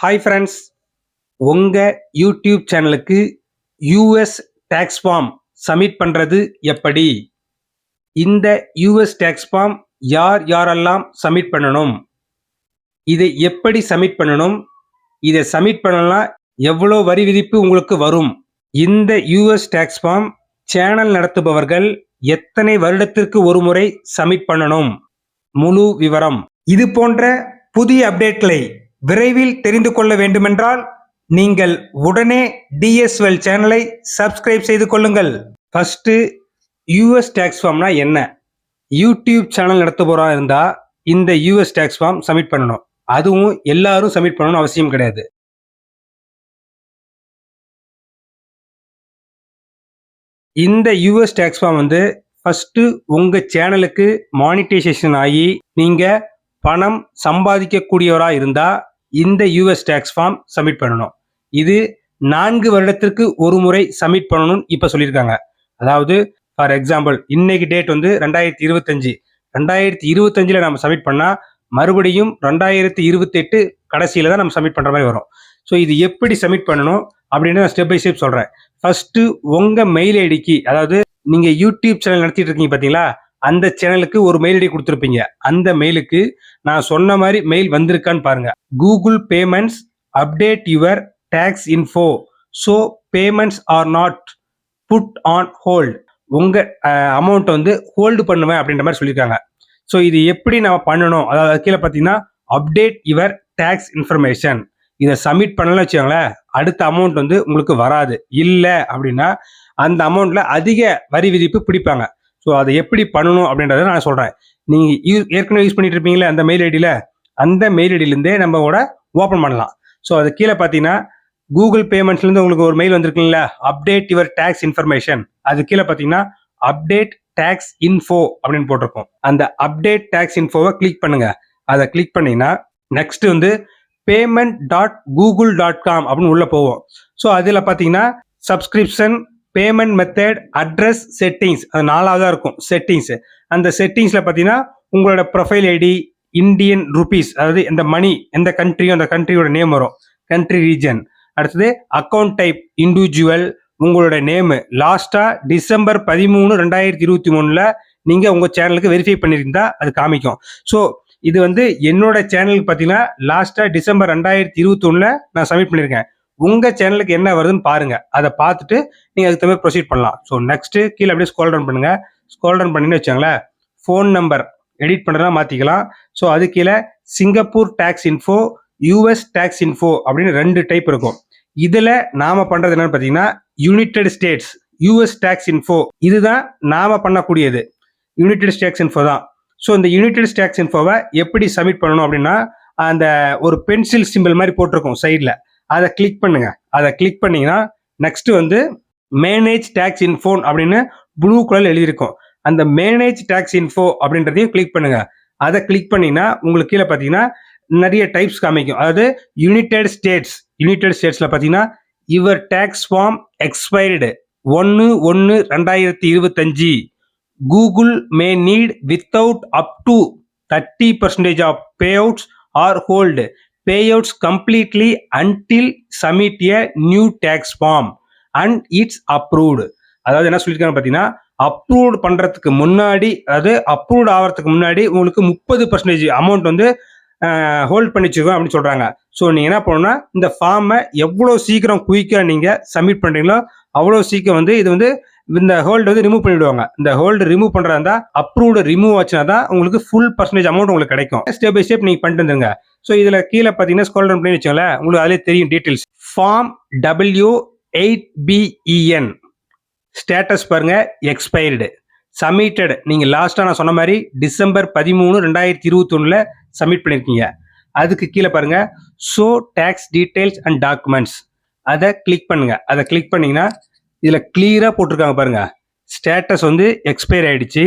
Hi friends உங்கள் YouTube சேனலுக்கு US tax form submit பண்ணுறது எப்படி? இந்த யூஎஸ் டேக்ஸ் ஃபார்ம் யார் யாரெல்லாம் சப்மிட் பண்ணணும்? இதை எப்படி சப்மிட் பண்ணணும்? இதை சப்மிட் பண்ணலாம் எவ்வளோ வரி விதிப்பு உங்களுக்கு வரும்? இந்த யூஎஸ் டேக்ஸ் ஃபார்ம் சேனல் நடத்துபவர்கள் எத்தனை வருடத்திற்கு ஒரு முறை சப்மிட் பண்ணணும்? முழு விவரம். இது போன்ற புதிய அப்டேட்களை விரைவில் தெரிந்து கொள்ள வேண்டுமென்றால் நீங்கள் உடனே டிஎஸ்எல் சேனலை சப்ஸ்கிரைப் செய்து கொள்ளுங்கள். ஃபர்ஸ்ட் யூஎஸ் டேக்ஸ் ஃபார்ம்னா என்ன? யூடியூப் சேனல் நடத்துபவராக இருந்தால் இந்த யூஎஸ் டேக்ஸ் ஃபார்ம் சப்மிட் பண்ணணும். அதுவும் எல்லாரும் சப்மிட் பண்ணணும்னு அவசியம் கிடையாது. இந்த யூஎஸ் டேக்ஸ் ஃபார்ம் வந்து ஃபஸ்ட்டு உங்கள் சேனலுக்கு மானிட்டைசேஷன் ஆகி நீங்கள் பணம் சம்பாதிக்கக்கூடியவராக இருந்தால் இந்த யூஎஸ் டேக்ஸ் ஃபார்ம் சப்மிட் பண்ணணும். இது நான்கு வருடத்திற்கு ஒரு முறை சப்மிட் பண்ணணும்னு இப்போ சொல்லியிருக்காங்க. அதாவது ஃபார் எக்ஸாம்பிள் இன்னைக்கு டேட் வந்து ரெண்டாயிரத்தி இருபத்தஞ்சு. ரெண்டாயிரத்தி இருபத்தஞ்சில் நம்ம சப்மிட் பண்ணால் மறுபடியும் ரெண்டாயிரத்தி இருபத்தெட்டு கடைசியில் தான் நம்ம சப்மிட் பண்ணுற மாதிரி வரும். ஸோ இது எப்படி சப்மிட் பண்ணணும் அப்படின்னு நான் ஸ்டெப் பை ஸ்டெப் சொல்கிறேன் ஃபஸ்ட்டு உங்கள் மெயில் ஐடிக்கு அதாவது நீங்கள் யூடியூப் சேனல் நடத்திட்டு இருக்கீங்க பார்த்தீங்களா அந்த சேனலுக்கு ஒரு மெயில் ஐடி கொடுத்துருப்பீங்க. அந்த மெயிலுக்கு நான் சொன்ன மாதிரி மெயில் வந்திருக்கான்னு பாருங்க. Google payments update your tax info so payments are not put on hold உங்க அமௌண்ட் வந்து ஹோல்டு பண்ணுவேன் அப்படின்ற மாதிரி சொல்லியிருக்காங்க. ஸோ இது எப்படி நம்ம பண்ணணும்? அதாவது கீழே பார்த்தீங்கன்னா அப்டேட் யுவர் டேக்ஸ் இன்ஃபர்மேஷன் இதை சப்மிட் பண்ணலாம் வச்சுக்கோங்களேன் அடுத்த அமௌண்ட் வந்து உங்களுக்கு வராது. இல்லை அப்படின்னா அந்த அமௌண்ட்ல அதிக வரி விதிப்பு பிடிப்பாங்க. ஸோ அதை எப்படி பண்ணணும் அப்படின்றத நான் சொல்கிறேன் நீங்கள் யூ ஏற்கனவே யூஸ் பண்ணிட்டு இருப்பீங்களே அந்த மெயில் ஐடியில் அந்த மெயில் ஐடியிலேருந்தே நம்ம கூட ஓப்பன் பண்ணலாம். ஸோ அது கீழே பார்த்தீங்கன்னா கூகுள் பேமெண்ட்ஸ்லேருந்து உங்களுக்கு ஒரு மெயில் வந்திருக்குங்களா? அப்டேட் யுவர் டேக்ஸ் இன்ஃபர்மேஷன் அது கீழே பார்த்தீங்கன்னா அப்டேட் டேக்ஸ் இன்ஃபோ அப்படின்னு போட்டிருக்கோம். அந்த அப்டேட் டேக்ஸ் இன்ஃபோவை கிளிக் பண்ணுங்க. அதை கிளிக் பண்ணீங்கன்னா நெக்ஸ்ட் வந்து payment dot Google dot com அப்படின்னு உள்ளே போவோம் ஸோ அதில் பார்த்தீங்கன்னா subscription payment method address settings அது நாலாவதாக இருக்கும் செட்டிங்ஸ் அந்த செட்டிங்ஸில் பார்த்தீங்கன்னா உங்களோட ப்ரொஃபைல் ஐடி இந்தியன் ருபீஸ் அதாவது இந்த மணி எந்த கண்ட்ரியோ அந்த கண்ட்ரியோட நேம் வரும். கண்ட்ரி ரீஜன் அடுத்தது அக்கௌண்ட் டைப் இண்டிவிஜுவல் உங்களோட நேமு லாஸ்ட்டாக டிசம்பர் பதிமூணு ரெண்டாயிரத்தி இருபத்தி மூணில் நீங்கள் உங்கள் சேனலுக்கு வெரிஃபை பண்ணியிருந்தா அது காமிக்கும். ஸோ இது வந்து என்னோட சேனலுக்கு பார்த்தீங்கன்னா லாஸ்ட்டாக டிசம்பர் ரெண்டாயிரத்தி இருபத்தி நான் சப்மிட் பண்ணியிருக்கேன் உங்கள் சேனலுக்கு என்ன வருதுன்னு பாருங்க. அதை பார்த்துட்டு நீங்கள் அதுக்கு தகுந்த ப்ரொசீட் பண்ணலாம். ஸோ நெக்ஸ்ட்டு கீழே அப்படியே ஸ்கோல் டவுன் பண்ணுங்க. ஸ்கோல் டவுன் பண்ணின்னு வச்சாங்களேன் ஃபோன் நம்பர் எடிட் பண்ணுறதுலாம் மாற்றிக்கலாம் ஸோ அது கீழே Singapore tax info US tax info அப்படின்னு ரெண்டு டைப் இருக்கும். இதில் நாம பண்ணுறது என்னன்னு பார்த்தீங்கன்னா United States US tax info இதுதான் நாம பண்ணக்கூடியது. யுனைடெட் ஸ்டேட்ஸ் இன்ஃபோ தான். ஸோ இந்த யுனைடெட் ஸ்டேட்ஸ் இன்ஃபோவை எப்படி சப்மிட் பண்ணணும் அப்படின்னா அந்த ஒரு பென்சில் சிம்பிள் மாதிரி போட்டிருக்கும் சைடில் அதை கிளிக் பண்ணுங்க. அதை கிளிக் பண்ணீங்கன்னா நெக்ஸ்ட் வந்து மேனேஜ் டேக்ஸ் இன்ஃபோன் அப்படின்னு ப்ளூ கலர் எழுதியிருக்கும். அந்த மேனேஜ் டேக்ஸ் இன்ஃபோ அப்படின்றதையும் கிளிக் பண்ணுங்க. அதை கிளிக் பண்ணீங்கன்னா உங்களுக்கு கீழே பார்த்தீங்கன்னா நிறைய டைப்ஸ் காமிக்கும். அதாவது யுனைடெட் ஸ்டேட்ஸ் யுனைடெட் ஸ்டேட்ஸில் பார்த்தீங்கன்னா யுவர் டேக்ஸ் ஃபார்ம் எக்ஸ்பைர்டு ஒன்று ஒன்று ரெண்டாயிரத்தி இருபத்தஞ்சி. Google may need without up to thirty percentage of payouts are hold payouts completely until submit a new tax form and it's approved. அதாவது என்ன சொல்லியிருக்காங்க பார்த்தீங்கன்னா அப்ரூவ்ட் பண்ணுறதுக்கு முன்னாடி அதாவது அப்ரூவ்ட் ஆகிறதுக்கு முன்னாடி உங்களுக்கு முப்பது பர்சன்டேஜ் அமௌண்ட் வந்து ஹோல்ட் பண்ணி அப்படின்னு சொல்கிறாங்க ஸோ நீங்கள் என்ன பண்ணணும்னா இந்த ஃபார்மை எவ்வளோ சீக்கிரம் குயிக்காக நீங்கள் சப்மிட் பண்ணுறீங்களோ அவ்வளோ சீக்கிரம் வந்து இது வந்து இந்த ஹோல்டு வந்து ரிமூவ் பண்ணிவிடுவாங்க இந்த ஹோல்டு ரிமூவ் பண்ணுறதா இருந்தால் அப்ரூவ்டு ரிமூவ் ஆச்சுன்னா தான் உங்களுக்கு ஃபுல் பர்சன்டேஜ் அமௌண்ட் உங்களுக்கு கிடைக்கும். ஸ்டெப் பை ஸ்டெப் நீங்கள் பண்ணிட்டு வந்துருங்க. ஸோ இதில் கீழே பார்த்தீங்கன்னா ஸ்கோல் டவுன் பண்ணி வச்சோங்களேன் உங்களுக்கு அதிலே தெரியும் details form W eight BEN status பாருங்க எக்ஸ்பைர்டு சப்மிட்டட் நீங்கள் லாஸ்ட்டாக நான் சொன்ன மாதிரி டிசம்பர் பதிமூணு ரெண்டாயிரத்தி இருபத்தொன்னில் சப்மிட் பண்ணியிருக்கீங்க அதுக்கு கீழே பாருங்கள் show tax details and documents அதை கிளிக் பண்ணுங்கள் அதை கிளிக் பண்ணிங்கன்னா இதில் கிளியராக போட்டிருக்காங்க பாருங்கள் ஸ்டேட்டஸ் வந்து எக்ஸ்பைர் ஆகிடுச்சு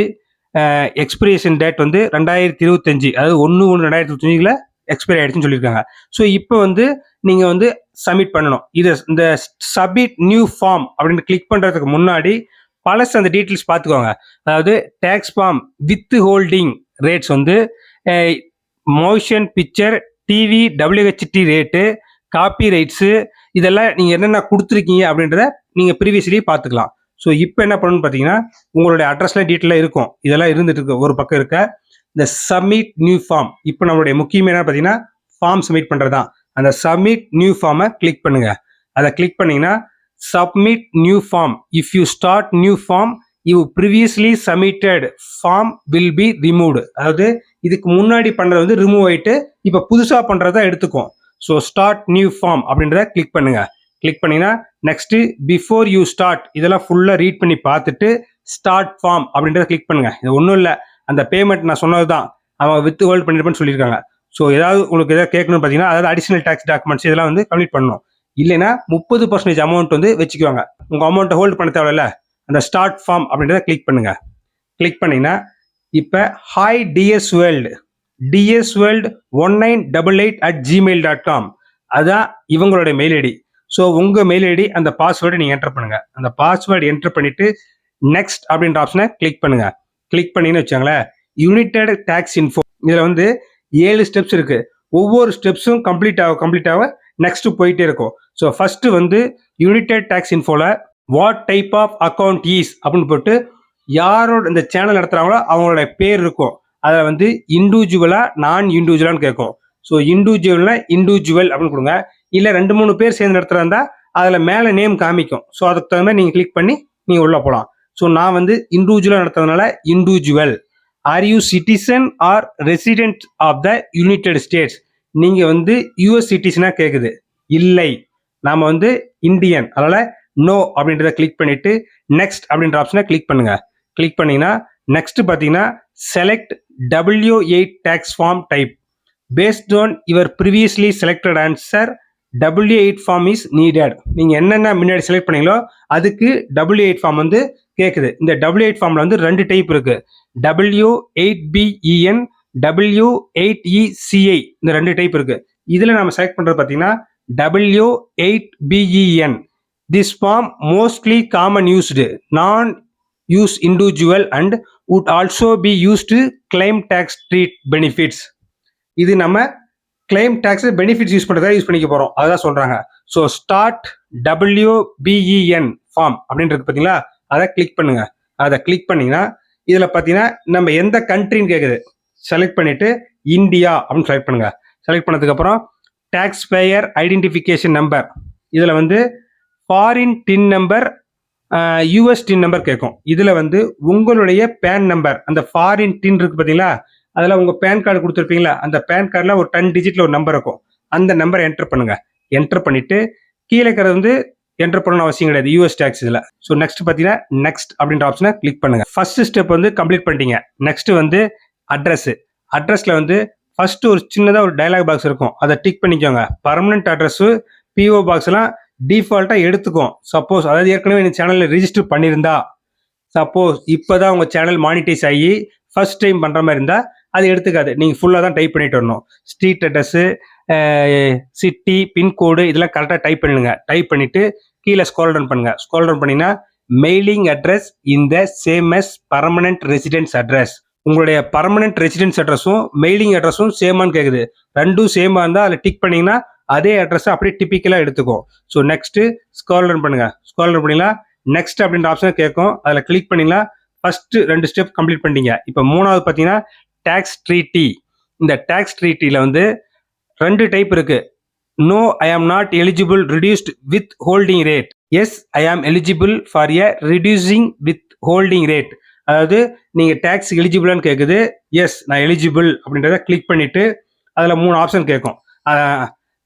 எக்ஸ்பிரேஷன் டேட் வந்து ரெண்டாயிரத்தி இருபத்தஞ்சு. அதாவது ஒன்று ஒன்று ரெண்டாயிரத்தி இருபத்தஞ்சில் எக்ஸ்பைரி ஆயிடுச்சுன்னு சொல்லியிருக்காங்க. ஸோ இப்போ வந்து நீங்கள் வந்து சப்மிட் பண்ணணும். இது இந்த சப்மிட் நியூ ஃபார்ம் அப்படின்னு கிளிக் பண்ணுறதுக்கு முன்னாடி பழசு அந்த டீட்டெயில்ஸ் பார்த்துக்கோங்க. அதாவது tax form withholding rates வந்து motion picture TV WHT rate copyrights இதெல்லாம் நீங்கள் என்னென்ன கொடுத்துருக்கீங்க அப்படின்றத நீங்கள் ப்ரீவியஸ்லி பார்த்துக்கலாம். ஸோ இப்போ என்ன பண்ணணும்னு பார்த்தீங்கன்னா உங்களுடைய அட்ரஸ்லாம் டீட்டெயிலாக இருக்கும். இதெல்லாம் இருந்துட்டு இருக்கு. ஒரு பக்கம் இருக்க இந்த சப்மிட் நியூ ஃபார்ம் இப்போ நம்மளுடைய முக்கியம் என்ன பார்த்தீங்கன்னா ஃபார்ம் சப்மிட் பண்ணுறது தான் அந்த சப்மிட் நியூ ஃபார்மை கிளிக் பண்ணுங்க. அதை கிளிக் பண்ணீங்கன்னா submit new form if you start new form you previously submitted form will be removed அதாவது இதுக்கு முன்னாடி பண்ணுறது வந்து ரிமூவ் ஆயிட்டு இப்போ புதுசாக பண்ணுறதா எடுத்துக்கும் ஸோ ஸ்டார்ட் நியூ ஃபார்ம் அப்படின்றத கிளிக் பண்ணுங்கள் கிளிக் பண்ணீங்கன்னா நெக்ஸ்ட்டு பிஃபோர் யூ ஸ்டார்ட் இதெல்லாம் ஃபுல்லாக ரீட் பண்ணி பார்த்துட்டு ஸ்டார்ட் ஃபார்ம் அப்படின்றத கிளிக் பண்ணுங்கள் இது ஒன்றும் இல்லை. அந்த பேமெண்ட் நான் சொன்னது தான் அவங்க வித் ஹோல்ட் பண்ணிருப்பேன்னு சொல்லியிருக்காங்க. ஸோ ஏதாவது உங்களுக்கு எதாவது கேட்கணும்னு பார்த்தீங்கன்னா அதாவது அடிஷனல் டேக்ஸ் டாக்குமெண்ட்ஸ் இதெல்லாம் வந்து கம்ப்ளீட் பண்ணணும். இல்லைன்னா முப்பது பர்சன்டேஜ் அமௌண்ட் வந்து வச்சுக்குவாங்க. உங்கள் அமௌண்ட்டை ஹோல்ட் பண்ண தேவையில்ல. அந்த ஸ்டார்ட் ஃபார்ம் அப்படின்றத கிளிக் பண்ணுங்கள் கிளிக் பண்ணிங்கன்னா இப்போ hi TS world TS world one nine double eight at Gmail dot com அதுதான் இவங்களுடைய மெயில் ஐடி ஸோ உங்கள் மெயில் ஐடி அந்த பாஸ்வேர்டை நீங்கள் என்டர் பண்ணுங்கள் அந்த பாஸ்வேர்டு என்டர் பண்ணிவிட்டு நெக்ஸ்ட் அப்படின்ற ஆப்ஷனை கிளிக் பண்ணுங்கள் கிளிக் பண்ணீங்கன்னு வச்சாங்களேன் யுனிடெட் டேக்ஸ் இன்ஃபோ இதில் வந்து ஏழு ஸ்டெப்ஸ் இருக்குது ஒவ்வொரு ஸ்டெப்ஸும் கம்ப்ளீட் ஆக கம்ப்ளீட் ஆக நெக்ஸ்ட்டு போயிட்டே இருக்கும். ஸோ ஃபஸ்ட்டு வந்து united tax இன்ஃபோவில் what type of account is அப்படின்னு போட்டு யாரோட இந்த சேனல் நடத்துறாங்களோ அவங்களோட பேர் இருக்கும். அதில் வந்து இண்டிவிஜுவலாக நான் இண்டிவிஜுவலான்னு கேட்கும். ஸோ இண்டிவிஜுவல்னா இண்டிவிஜுவல் அப்படின்னு கொடுங்க. இல்லை ரெண்டு மூணு பேர் சேர்ந்து நடத்துறதா அதில் மேலே நேம் காமிக்கும். ஸோ அதுக்கு தகுந்த மாதிரி நீங்கள் கிளிக் பண்ணி நீங்கள் உள்ளே போகலாம் ஸோ நான் வந்து இண்டிவிஜுவலாக நடத்துறதுனால individual are you citizen or resident of the United States நீங்கள் வந்து யூஎஸ் சிட்டிசனாக கேட்குது இல்லை. நாம் வந்து இந்தியன் அதனால் நோ அப்படின்றத கிளிக் பண்ணிவிட்டு நெக்ஸ்ட் அப்படின்ற ஆப்ஷனை கிளிக் பண்ணுங்கள் கிளிக் பண்ணிங்கன்னா நெக்ஸ்ட் பார்த்தீங்கன்னா select W eight tax form type based on your previously selected answer W eight form is needed நீங்கள் என்னென்ன முன்னாடி செலக்ட் பண்ணீங்களோ அதுக்கு டபுள்யூ எயிட் ஃபார்ம் வந்து கேட்குது இந்த டபுள்யூ எயிட் ஃபார்மில் வந்து ரெண்டு டைப் இருக்கு. W eight BEN W eight ECI இந்த ரெண்டு டைப் இருக்கு. இதில் நம்ம செலக்ட் பண்ணுறது பார்த்தீங்கன்னா W eight BEN this form mostly common used non use individual and would also be used claim tax treat benefits இது நம்ம கிளைம் டேக்ஸ் பெனிஃபிட்ஸ் யூஸ் பண்ணுறதா யூஸ் பண்ணிக்க போகிறோம் அதான் சொல்கிறாங்க ஸோ ஸ்டார்ட் டபிள்யூபிஇஎன் ஃபார்ம் அப்படின்றது பார்த்தீங்களா? அதை கிளிக் பண்ணுங்க. அதை கிளிக் பண்ணிங்கன்னா இதில் பார்த்தீங்கன்னா நம்ம எந்த கண்ட்ரின்னு கேட்குது செலக்ட் பண்ணிவிட்டு இந்தியா அப்படின்னு செலக்ட் பண்ணுங்கள் செலக்ட் பண்ணதுக்கப்புறம் டேக்ஸ் பேயர் ஐடென்டிஃபிகேஷன் நம்பர் இதில் வந்து foreign TIN number US TIN number கேட்கும் இதில் வந்து உங்களுடைய பேன் நம்பர் அந்த ஃபாரின் டின் இருக்குது பார்த்தீங்களா? அதில் உங்கள் பேன் கார்டு கொடுத்துருப்பீங்களா? அந்த பேன் கார்டில் ஒரு டென் டிஜிட்டில் ஒரு நம்பர் இருக்கும். அந்த நம்பரை என்டர் பண்ணுங்க. என்டர் பண்ணிட்டு கீழே இருக்கிறது வந்து என்டர் பண்ணணும் அவசியம் கிடையாது. யூஎஸ் டேக்ஸ் இதில். ஸோ நெக்ஸ்ட் பார்த்தீங்கன்னா நெக்ஸ்ட் அப்படின்ற ஆப்ஷனை கிளிக் பண்ணுங்க. ஃபர்ஸ்ட் ஸ்டெப் வந்து கம்ப்ளீட் பண்ணிட்டீங்க. நெக்ஸ்ட் வந்து அட்ரஸ் அட்ரஸில் வந்து ஃபர்ஸ்ட் ஒரு சின்னதாக ஒரு டயலாக் பாக்ஸ் இருக்கும். அதை டிக் பண்ணிக்கோங்க. பர்மனெண்ட் அட்ரஸு பிஓ பாக்ஸ்லாம் டிஃபால்ட்டாக எடுத்துக்கும். சப்போஸ் அதாவது ஏற்கனவே இந்த சேனலில் ரிஜிஸ்டர் பண்ணியிருந்தா. சப்போஸ் இப்போ தான் உங்கள் சேனல் மானிட்டைஸ் ஆகி ஃபர்ஸ்ட் டைம் பண்ணுற மாதிரி இருந்தால் அது எடுத்துக்காது. நீங்கள் ஃபுல்லாக தான் டைப் பண்ணிட்டு வரணும். ஸ்ட்ரீட் அட்ரஸ்ஸு சிட்டி பின்கோடு இதெல்லாம் கரெக்டாக டைப் பண்ணிடுங்க டைப் பண்ணிவிட்டு கீழே ஸ்கோல் டவுன் பண்ணுங்கள் ஸ்கோல் டவுன் பண்ணிங்கன்னா மெயிலிங் அட்ரஸ் இந்த same as permanent residence address உங்களுடைய பர்மனன்ட் ரெசிடென்ஸ் அட்ரஸும் மெயிலிங் அட்ரஸும் சேமான்னு கேட்குது ரெண்டும் சேமாக இருந்தால் அதில் டிக் பண்ணிங்கன்னா அதே அட்ரஸை அப்படியே டிப்பிக்கலாக எடுத்துக்கும். ஸோ நெக்ஸ்ட்டு ஸ்கால் ரன் பண்ணுங்கள் ஸ்க்ரோல் ரன் பண்ணிங்கன்னா நெக்ஸ்ட் அப்படின்ற ஆப்ஷனை கேட்கும் அதில் கிளிக் பண்ணிங்கன்னா ஃபஸ்ட்டு ரெண்டு ஸ்டெப் கம்ப்ளீட் பண்ணிட்டீங்க. இப்போ மூணாவது பார்த்தீங்கன்னா டேக்ஸ் ட்ரீட்டி இந்த டேக்ஸ் ட்ரீட்டியில் வந்து ரெண்டு டைப் இருக்கு. No I am not eligible reduced withholding rate yes I am eligible for a reducing withholding rate அதாவது நீங்கள் டேக்ஸ் எலிஜிபிளான்னு கேட்குது எஸ் நான் எலிஜிபிள் அப்படின்றத கிளிக் பண்ணிட்டு அதில் மூணு ஆப்ஷன் கேட்கும்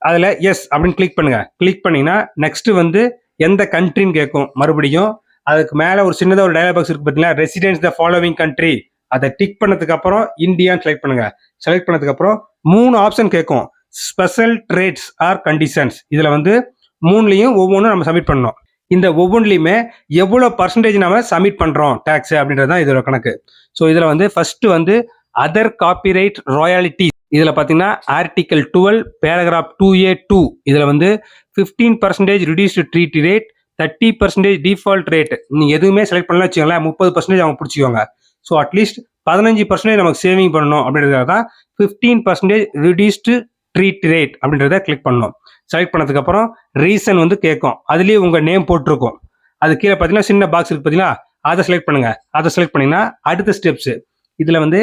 அதில் எஸ் அப்படின்னு கிளிக் பண்ணுங்க. கிளிக் பண்ணிங்கன்னா நெக்ஸ்ட் வந்து எந்த கண்ட்ரின்னு கேட்கும் மறுபடியும் அதுக்கு மேலே ஒரு சின்னதாக ஒரு டயலாக் பாக்ஸ் இருக்கு பார்த்தீங்களா ரெசிடென்ஸ் த ஃபாலோவிங் கண்ட்ரி அதை டிக் பண்ணதுக்கு அப்புறம் இந்தியான்னு செலக்ட் பண்ணுங்க. செலக்ட் பண்ணதுக்கு அப்புறம் மூணு ஆப்ஷன் கேட்கும் ஸ்பெஷல் ட்ரேட்ஸ் ஆர் கண்டிஷன்ஸ் இதில் வந்து மூணுலையும் ஒவ்வொன்றும் நம்ம சப்மிட் பண்ணணும். இந்த ஒவ்வொன்றுலையுமே எவ்வளோ பர்சன்டேஜ் நம்ம சப்மிட் பண்ணுறோம் டேக்ஸ் அப்படின்றது தான் இதோட கணக்கு. ஸோ இதில் வந்து ஃபர்ஸ்ட் வந்து அதர் காப்பிரைட் ராயாலிட்டி இதில் பார்த்தீங்கன்னா article twelve paragraph two A two இதில் வந்து fifteen percentage reduced treat rate thirty percentage default rate நீங்கள் எதுவுமே செலக்ட் பண்ணலாம் வச்சுக்கோங்களேன் முப்பது பர்சன்டேஜ் அவங்க பிடிச்சிக்கோங்க ஸோ அட்லீஸ்ட் பதினஞ்சு பர்சன்டேஜ் நமக்கு சேவிங் பண்ணணும் அப்படின்றதுக்காக தான் fifteen percentage reduced treat rate அப்படின்றத கிளிக் பண்ணணும் செலக்ட் பண்ணதுக்கப்புறம் ரீசன் வந்து கேட்கும். அதுலேயே உங்கள் நேம் போட்டிருக்கும். அது கீழே பார்த்தீங்கன்னா சின்ன பாக்ஸ் இருக்குது பார்த்தீங்கன்னா அதை செலக்ட் பண்ணுங்கள் அதை செலக்ட் பண்ணிங்கன்னா அடுத்த ஸ்டெப்ஸு இதில் வந்து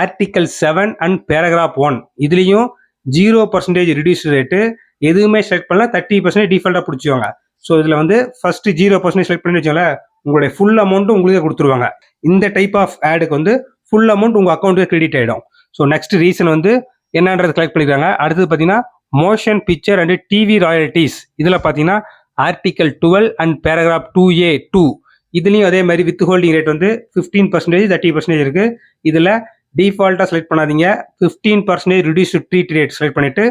article seven and paragraph one இதுலேயும் ஜீரோ பர்சன்டேஜ் ரிடியூஸ் ரேட்டு எதுவுமே செலக்ட் பண்ணல. தேர்ட்டி பர்சன்டேஜ் டிஃபால்ட்டாக பிடிச்சிவாங்க ஸோ இதில் வந்து ஃபர்ஸ்ட் ஜீரோ பர்சன்டேஜ் செலக்ட் பண்ணி வச்சோங்களேன் உங்களுடைய ஃபுல் அமௌண்ட்டும் உங்களுக்கே கொடுத்துருவாங்க. இந்த டைப் ஆஃப் ஆடுக்கு வந்து ஃபுல் அமௌண்ட் உங்கள் அக்கௌண்ட்டுக்கு கிரெடிட் ஆகிடும் ஸோ நெக்ஸ்ட் ரீசன் வந்து என்னன்றது கலெக்ட் பண்ணிக்கிறாங்க அடுத்தது பார்த்தீங்கன்னா motion picture and TV royalties இதில் பார்த்தீங்கன்னா article twelve and paragraph two A two இதுலேயும் அதே மாதிரி வித் ஹோல்டிங் ரேட் வந்து ஃபிஃப்டீன் பர்சன்டேஜ் தேர்ட்டி பர்சன்டேஜ் இருக்குது இதில் டிஃபால்ட்டாக செலக்ட் பண்ணாதீங்க. Fifteen percentage reduce treat rate select பண்ணிவிட்டு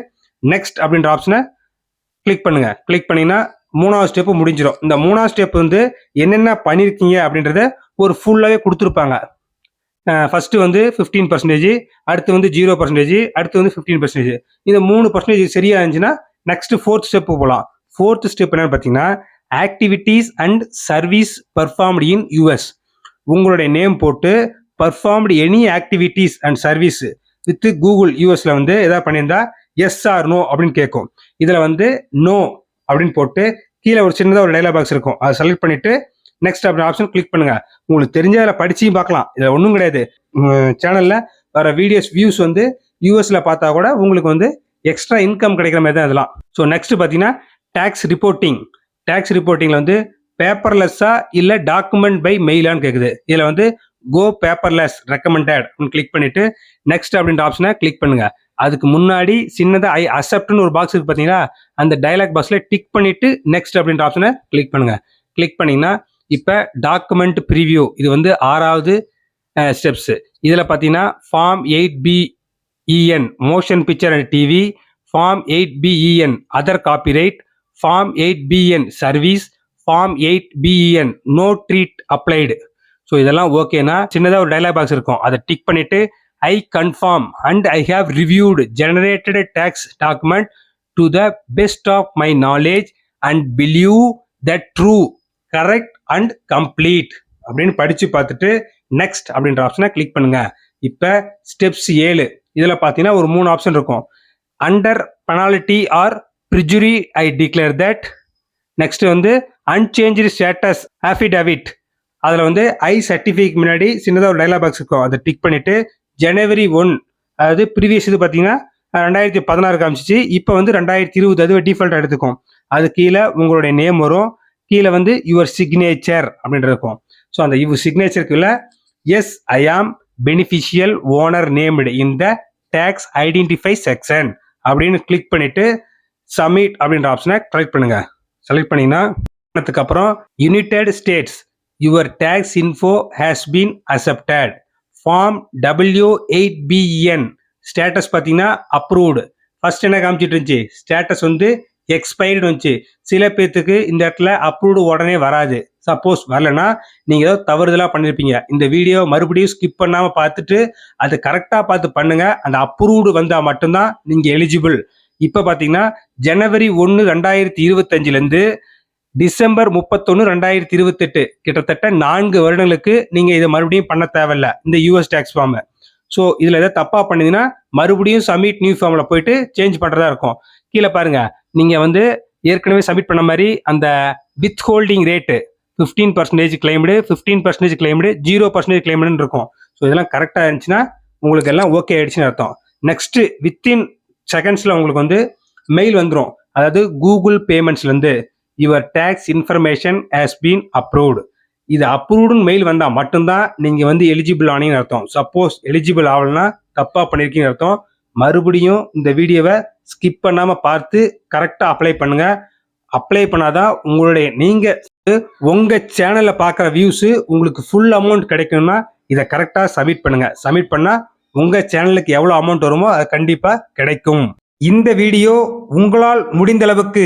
நெக்ஸ்ட் அப்படின்ற ஆப்ஷனை கிளிக் பண்ணுங்கள் கிளிக் பண்ணிங்கன்னா மூணாவது ஸ்டெப்பு முடிஞ்சிடும் இந்த மூணாவது ஸ்டெப் வந்து என்னென்ன பண்ணியிருக்கீங்க அப்படின்றத ஒரு ஃபுல்லாகவே கொடுத்துருப்பாங்க. ஃபஸ்ட்டு வந்து ஃபிஃப்டீன் பர்சன்டேஜ் அடுத்து வந்து ஜீரோ பர்சன்டேஜ் அடுத்து வந்து ஃபிஃப்டீன் பர்சன்டேஜ் இந்த மூணு பர்சன்டேஜ் சரியா இருந்துச்சுன்னா நெக்ஸ்ட் ஃபோர்த் ஸ்டெப்பு போகலாம் ஃபோர்த் ஸ்டெப் என்னன்னு பார்த்தீங்கன்னா activities and service performed in US உங்களுடைய நேம் போட்டு performed any activities and service with Google யூஎஸ்ல வந்து எதாவது பண்ணியிருந்தா எஸ் ஆர் நோ அப்படின்னு கேட்கும். இதில் வந்து நோ அப்படின்னு போட்டு கீழே ஒரு சின்னதாக ஒரு டைலாக் பாக்ஸ் இருக்கும். அதை செலக்ட் பண்ணிட்டு நெக்ஸ்ட் அப்படி ஆப்ஷன் கிளிக் பண்ணுங்க. உங்களுக்கு தெரிஞ்ச அதில் படிச்சியும் பார்க்கலாம். இதில் ஒன்றும் கிடையாது. சேனலில் வர வீடியோஸ் வியூஸ் வந்து யூஎஸில் பார்த்தா கூட உங்களுக்கு வந்து எக்ஸ்ட்ரா இன்கம் கிடைக்கிற மாதிரி தான் இதெல்லாம். ஸோ நெக்ஸ்ட் பார்த்தீங்கன்னா டேக்ஸ் ரிப்போர்ட்டிங் டேக்ஸ் ரிப்போர்ட்டிங்கில் வந்து பேப்பர்லெஸ்ஸா இல்லை டாக்குமெண்ட் பை மெயிலான்னு கேட்குது இதில் வந்து கோ பேப்பர்லெஸ் ரெக்கமெண்டட் கிளிக் பண்ணிட்டு நெக்ஸ்ட் அப்படின்ற ஆப்ஷனை கிளிக் பண்ணுங்கள் அதுக்கு முன்னாடி சின்னதாக ஐ அக்செப்ட்னு ஒரு பாக்ஸ் இருக்கு பார்த்தீங்களா? அந்த டைலாக் பாக்ஸில் டிக் பண்ணிவிட்டு நெக்ஸ்ட் அப்படின்ற ஆப்ஷனை கிளிக் பண்ணுங்கள் கிளிக் பண்ணிங்கன்னா இப்போ டாக்குமெண்ட் ப்ரிவியூ இது வந்து ஆறாவது ஸ்டெப்ஸு இதில் பார்த்தீங்கன்னா form eight BEN motion picture and TV form eight BEN other copyright form eight BEN service form eight BEN no treat applied so இதெல்லாம் ஓகேனா சின்னதாக ஒரு டைலாக் பாக்ஸ் இருக்கும். அதை டிக் பண்ணிவிட்டு I confirm and I have reviewed generated tax document to the best of my knowledge and believe that true correct and complete அப்படின்னு படித்து பார்த்துட்டு நெக்ஸ்ட் அப்படின்ற ஆப்ஷனை கிளிக் பண்ணுங்க. இப்போ ஸ்டெப்ஸ் ஏழு. இதில் பார்த்தீங்கன்னா ஒரு மூணு ஆப்ஷன் இருக்கும். Under penalty of perjury I declare that next வந்து அன்சேஞ்சு ஸ்டேட்டஸ் ஆஃபிடேவிட் அதில் வந்து ஐ சர்டிஃபிகேட் முன்னாடி சின்னதாக ஒரு டைலாக் பாக்ஸ் இருக்கும். அதை டிக் பண்ணிவிட்டு ஜனவரி ஒன் அதாவது ப்ரீவியஸ் இது பார்த்தீங்கன்னா ரெண்டாயிரத்தி பதினாறு காமிச்சிச்சு. இப்போ வந்து ரெண்டாயிரத்தி இருபது அது டிஃபால்ட் எடுத்துக்கும் அது கீழே உங்களுடைய நேம் வரும். கீழே வந்து யுவர் சிக்னேச்சர் அப்படின்றது இருக்கும். ஸோ அந்த your சிக்னேச்சருக்குள்ள yes I am beneficial owner named in the tax identify section அப்படின்னு கிளிக் பண்ணிட்டு சப்மிட் அப்படின்ற ஆப்ஷனை கலெக்ட் பண்ணுங்க. செலக்ட் பண்ணீங்கன்னா அப்புறம் United States your tax info has been accepted form W eight BN status பார்த்தீங்கன்னா அப்ரூவ்டு ஃபர்ஸ்ட் என்ன காமிச்சிட்டு இருந்துச்சு? ஸ்டேட்டஸ் வந்து எக்ஸ்பைர்டு வந்துச்சு. சில பேர்த்துக்கு இந்த இடத்துல அப்ரூவ்டு உடனே வராது. சப்போஸ் வரலன்னா நீங்கள் ஏதோ தவறுதலாக பண்ணியிருப்பீங்க இந்த வீடியோ மறுபடியும் ஸ்கிப் பண்ணாமல் பார்த்துட்டு அது கரெக்டாக பார்த்து பண்ணுங்கள் அந்த அப்ரூவ்டு வந்தால் மட்டும்தான் நீங்கள் எலிஜிபிள் இப்போ பார்த்தீங்கன்னா ஜனவரி ஒன்று ரெண்டாயிரத்தி இருபத்தஞ்சிலேருந்து டிசம்பர் முப்பத்தொன்று ரெண்டாயிரத்தி இருபத்தெட்டு. கிட்டத்தட்ட நான்கு வருடங்களுக்கு நீங்கள் இதை மறுபடியும் பண்ண தேவையில்ல. இந்த யூஎஸ் டேக்ஸ் ஃபார்மை ஸோ இதில் எதாவது தப்பாக பண்ணீங்கன்னா மறுபடியும் சப்மிட் நியூ ஃபார்மில் போயிட்டு சேஞ்ச் பண்ணுறதா இருக்கும். கீழே பாருங்க. நீங்கள் வந்து ஏற்கனவே சப்மிட் பண்ண மாதிரி அந்த withholding rate fifteen percentage claimed fifteen percentage claimed zero percentage கிளைம்டுன்னு இருக்கும். ஸோ இதெல்லாம் கரெக்டாக இருந்துச்சுன்னா உங்களுக்கு எல்லாம் ஓகே ஆயிடுச்சுன்னு அர்த்தம். நெக்ஸ்ட் வித்தின் செகண்ட்ஸில் உங்களுக்கு வந்து மெயில் வந்துடும் அதாவது Google பேமெண்ட்ஸ்லேருந்து your tax information has been approved இது அப்ரூவ்டுன்னு மெயில் வந்தால் மட்டும்தான் நீங்கள் வந்து எலிஜிபிள் ஆனீங்கன்னு அர்த்தம். சப்போஸ் எலிஜிபிள் ஆகலைன்னா தப்பாக பண்ணியிருக்கீங்கன்னு அர்த்தம். மறுபடியும் இந்த வீடியோவை ஸ்கிப் பண்ணாமல் பார்த்து கரெக்டாக அப்ளை பண்ணுங்க. அப்ளை பண்ணாதான் உங்களுடைய நீங்கள் உங்கள் சேனலில் பார்க்குற வியூஸு உங்களுக்கு ஃபுல் அமௌண்ட் கிடைக்கணும்னா இதை கரெக்டாக சப்மிட் பண்ணுங்க. சப்மிட் பண்ணால் உங்கள் சேனலுக்கு எவ்வளோ அமௌண்ட் வருமோ அது கண்டிப்பாக கிடைக்கும். இந்த வீடியோ உங்களால் முடிந்த அளவுக்கு